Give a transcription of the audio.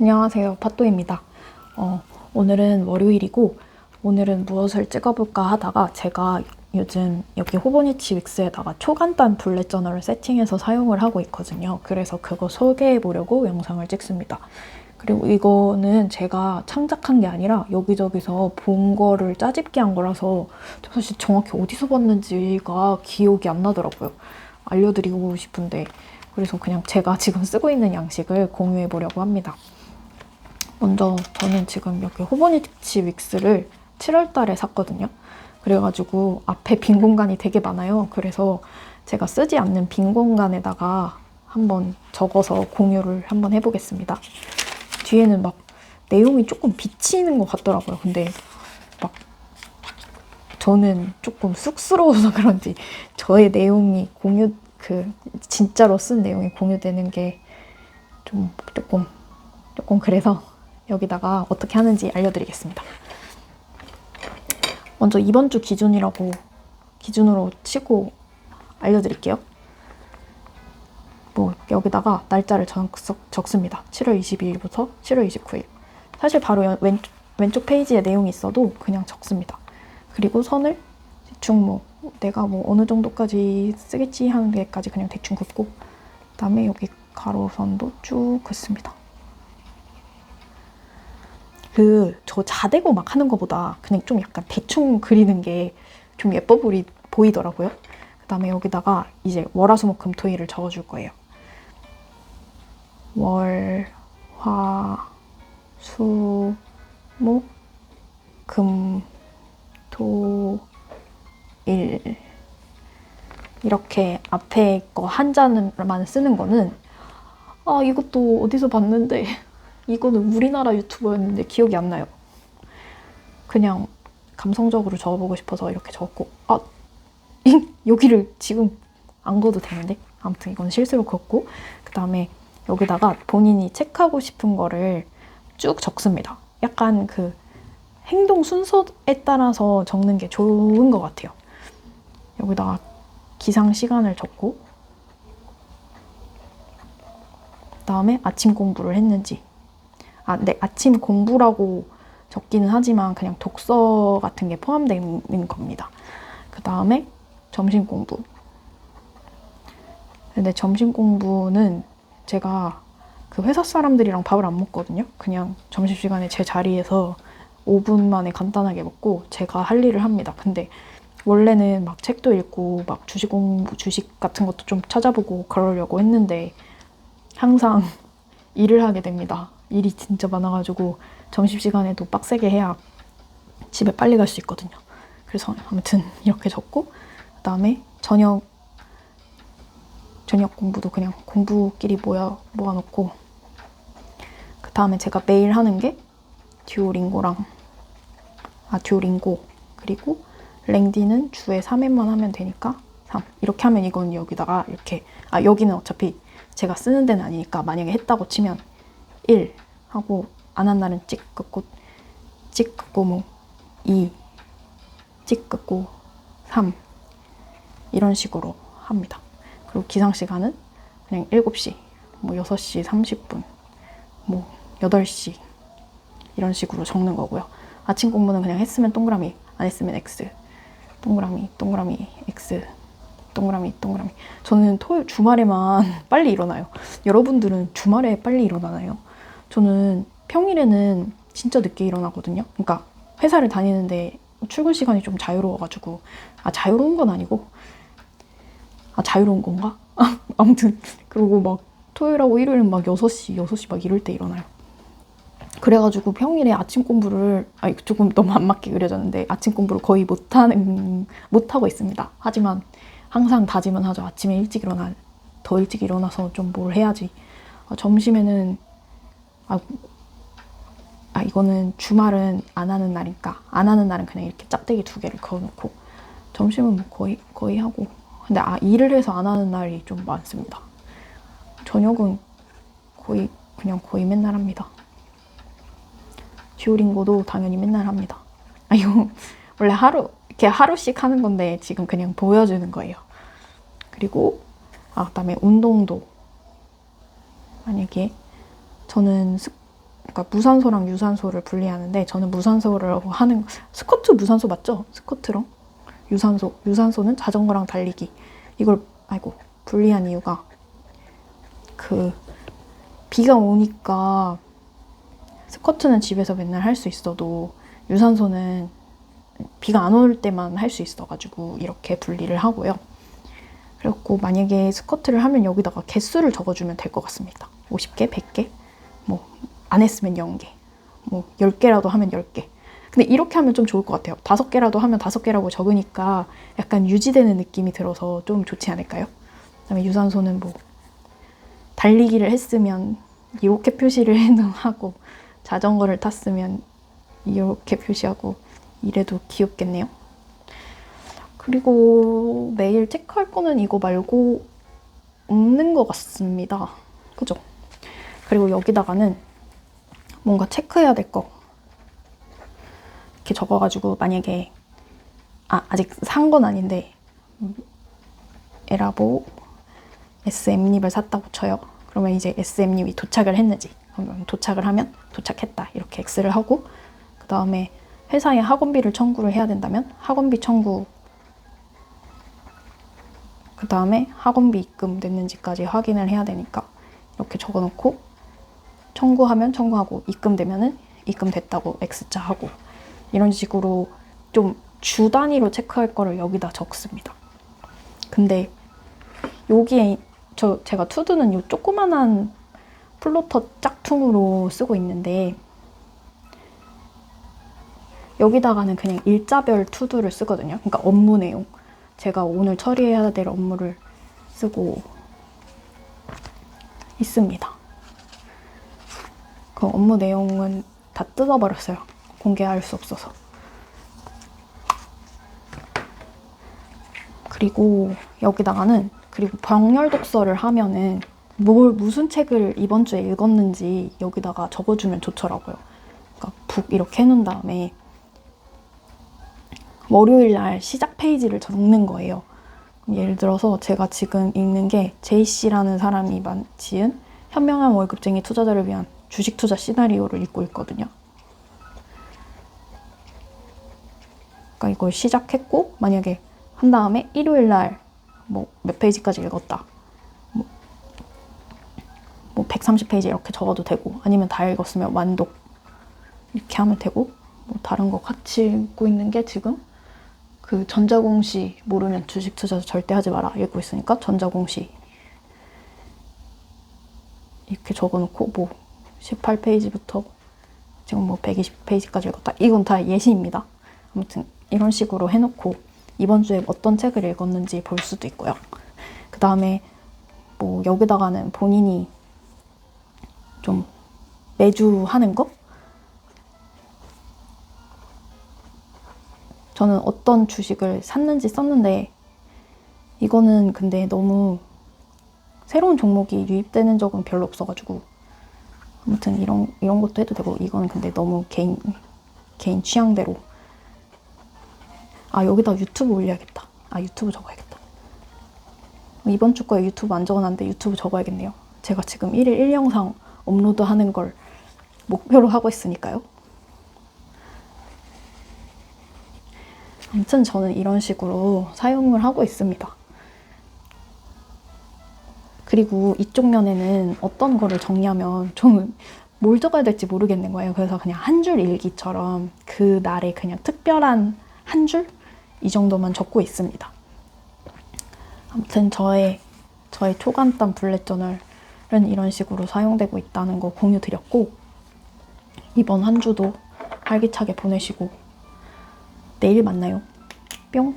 안녕하세요. 팟도입니다. 어, 오늘은 월요일이고 오늘은 무엇을 찍어볼까 하다가 제가 요즘 여기 호보니치 윅스에다가 초간단 블랙 저널을 세팅해서 사용을 하고 있거든요. 그래서 그거 소개해 보려고 영상을 찍습니다. 그리고 이거는 제가 창작한 게 아니라 여기저기서 본 거를 짜집기 한 거라서 저 사실 정확히 어디서 봤는지가 기억이 안 나더라고요. 알려드리고 싶은데 그래서 그냥 제가 지금 쓰고 있는 양식을 공유해 보려고 합니다. 먼저 저는 지금 여기 호보니치 윅스를 7월 달에 샀거든요. 그래가지고 앞에 빈 공간이 되게 많아요. 그래서 제가 쓰지 않는 빈 공간에다가 한번 적어서 공유를 한번 해보겠습니다. 뒤에는 막 내용이 조금 비치는 것 같더라고요. 근데 막 저는 조금 쑥스러워서 그런지 저의 내용이 공유 그 진짜로 쓴 내용이 공유되는 게 좀 조금 조금 그래서 여기다가 어떻게 하는지 알려드리겠습니다. 먼저 이번 주 기준이라고 기준으로 치고 알려드릴게요. 뭐 여기다가 날짜를 적, 적습니다. 7월 22일부터 7월 29일. 사실 바로 연- 왼, 왼쪽 페이지에 내용이 있어도 그냥 적습니다. 그리고 선을 대충 뭐 내가 뭐 어느 정도까지 쓰겠지 하는 데까지 그냥 대충 긋고 그다음에 여기 가로선도 쭉 긋습니다. 그 저 자대고 막 하는 것보다 그냥 좀 약간 대충 그리는 게 좀 예뻐 보이, 보이더라고요. 그 다음에 여기다가 이제 월화수목금토일을 적어줄 거예요. 월, 화, 수, 목, 금, 토, 일 이렇게 앞에 거 한자만 쓰는 거는 아 이것도 어디서 봤는데 이거는 우리나라 유튜버였는데 기억이 안 나요. 그냥 감성적으로 적어보고 싶어서 이렇게 적었고 아 여기를 지금 안 그어도 되는데 아무튼 이건 실수로 그었고 그 다음에 여기다가 본인이 체크하고 싶은 거를 쭉 적습니다. 약간 그 행동 순서에 따라서 적는 게 좋은 것 같아요. 여기다가 기상 시간을 적고 그 다음에 아침 공부를 했는지 아, 네 아침 공부라고 적기는 하지만 그냥 독서 같은 게 포함되는 겁니다. 그 다음에 점심 공부. 근데 점심 공부는 제가 그 회사 사람들이랑 밥을 안 먹거든요. 그냥 점심 시간에 제 자리에서 5분 만에 간단하게 먹고 제가 할 일을 합니다. 근데 원래는 막 책도 읽고 막 주식 공부, 주식 같은 것도 좀 찾아보고 그러려고 했는데 항상 일을 하게 됩니다. 일이 진짜 많아가지고 점심시간에도 빡세게 해야 집에 빨리 갈 수 있거든요. 그래서 아무튼 이렇게 적고 그다음에 저녁 저녁 공부도 그냥 공부끼리 모여 모아놓고 그 다음에 제가 매일 하는 게 듀오링고랑 아 듀오링고 그리고 랭디는 주에 3회만 하면 되니까 3 이렇게 하면 이건 여기다가 이렇게 아 여기는 어차피 제가 쓰는 데는 아니니까 만약에 했다고 치면 1 하고 안 한 날은 찍 긋고 찍 긋고 뭐2 찍 긋고 3 이런 식으로 합니다. 그리고 기상 시간은 그냥 7시, 뭐 6시 30분, 뭐 8시 이런 식으로 적는 거고요. 아침 공부는 그냥 했으면 동그라미, 안 했으면 X. 동그라미, 동그라미, X. 동그라미, 동그라미. 저는 토요일 주말에만 빨리 일어나요. 여러분들은 주말에 빨리 일어나나요? 저는 평일에는 진짜 늦게 일어나거든요. 그러니까 회사를 다니는데 출근 시간이 좀 자유로워가지고 아 자유로운 건 아니고 아 자유로운 건가? 아무튼 그리고 막 토요일하고 일요일은 막 6시, 6시 막 이럴 때 일어나요. 그래가지고 평일에 아침 공부를 아 조금 너무 안 맞게 그려졌는데 아침 공부를 거의 못하는 못하고 있습니다. 하지만 항상 다짐은 하죠. 아침에 일찍 일어나 더 일찍 일어나서 좀 뭘 해야지. 아, 점심에는 아, 아 이거는 주말은 안 하는 날이니까 안 하는 날은 그냥 이렇게 짝대기 두 개를 그어놓고 점심은 뭐 거의 거의 하고 근데 아 일을 해서 안 하는 날이 좀 많습니다. 저녁은 거의 그냥 거의 맨날 합니다. 듀오링고도 당연히 맨날 합니다. 아 이거 원래 하루 이렇게 하루씩 하는 건데 지금 그냥 보여주는 거예요. 그리고 아 그다음에 운동도 만약에 저는 습, 그러니까 무산소랑 유산소를 분리하는데 저는 무산소를 하는 스쿼트 무산소 맞죠? 스쿼트랑 유산소 유산소는 자전거랑 달리기 이걸 아이고 분리한 이유가 그 비가 오니까 스쿼트는 집에서 맨날 할 수 있어도 유산소는 비가 안 올 때만 할 수 있어가지고 이렇게 분리를 하고요. 그리고 만약에 스쿼트를 하면 여기다가 개수를 적어주면 될 것 같습니다. 50개, 100개, 뭐 안 했으면 0개, 뭐 10개라도 하면 10개. 근데 이렇게 하면 좀 좋을 것 같아요. 5개라도 하면 5개라고 적으니까 약간 유지되는 느낌이 들어서 좀 좋지 않을까요? 그다음에 유산소는 뭐 달리기를 했으면 이렇게 표시를 해놓고 자전거를 탔으면 이렇게 표시하고 이래도 귀엽겠네요. 그리고 매일 체크할 거는 이거 말고 없는 것 같습니다. 그죠? 그리고 여기다가는 뭔가 체크해야 될 거 이렇게 적어가지고 만약에 아 아직 산 건 아닌데 음, 에라보 SM립을 샀다고 쳐요. 그러면 이제 SM립이 도착을 했는지 그러면 도착을 하면 도착했다 이렇게 X를 하고 그 다음에 회사에 학원비를 청구를 해야 된다면 학원비 청구 그 다음에 학원비 입금 됐는지까지 확인을 해야 되니까 이렇게 적어놓고 청구하면 청구하고 입금되면은 입금됐다고 X자 하고 이런 식으로 좀 주 단위로 체크할 거를 여기다 적습니다. 근데 여기에 저 제가 투두는 이 조그만한 플로터 짝퉁으로 쓰고 있는데 여기다가는 그냥 일자별 투두를 쓰거든요. 그러니까 업무 내용. 제가 오늘 처리해야 될 업무를 쓰고 있습니다. 그 업무 내용은 다 뜯어버렸어요. 공개할 수 없어서. 그리고 여기다가는 그리고 병렬 독서를 하면은 뭘 무슨 책을 이번 주에 읽었는지 여기다가 적어주면 좋더라고요. 그러니까 북 이렇게 해놓은 다음에 월요일 날 시작 페이지를 적는 거예요. 예를 들어서 제가 지금 읽는 게 제이 씨라는 사람이 만- 지은 현명한 월급쟁이 투자자를 위한 주식 투자 시나리오를 읽고 있거든요. 그러니까 이걸 시작했고 만약에 한 다음에 일요일 날 뭐 몇 페이지까지 읽었다. 뭐, 뭐 130페이지 이렇게 적어도 되고 아니면 다 읽었으면 완독 이렇게 하면 되고 뭐 다른 거 같이 읽고 있는 게 지금 그 전자공시 모르면 주식 투자 절대 하지 마라 읽고 있으니까 전자공시 이렇게 적어놓고 뭐 18페이지부터 지금 뭐 120페이지까지 읽었다. 이건 다 예시입니다. 아무튼 이런 식으로 해놓고 이번 주에 어떤 책을 읽었는지 볼 수도 있고요. 그 다음에 뭐 여기다가는 본인이 좀 매주 하는 거? 저는 어떤 주식을 샀는지 썼는데 이거는 근데 너무 새로운 종목이 유입되는 적은 별로 없어가지고 아무튼 이런 이런 것도 해도 되고 이거는 근데 너무 개인 개인 취향대로. 아 여기다 유튜브 올려야겠다. 아 유튜브 적어야겠다. 이번 주 거에 유튜브 안 적어놨는데 유튜브 적어야겠네요. 제가 지금 1일 1영상 업로드 하는 걸 목표로 하고 있으니까요. 아무튼 저는 이런 식으로 사용을 하고 있습니다. 그리고 이쪽 면에는 어떤 거를 정리하면 좀 뭘 적어야 될지 모르겠는 거예요. 그래서 그냥 한 줄 일기처럼 그 날의 그냥 특별한 한 줄? 이 정도만 적고 있습니다. 아무튼 저의, 저의 초간단 블랙 저널은 이런 식으로 사용되고 있다는 거 공유 드렸고, 이번 한 주도 활기차게 보내시고, 내일 만나요. 뿅!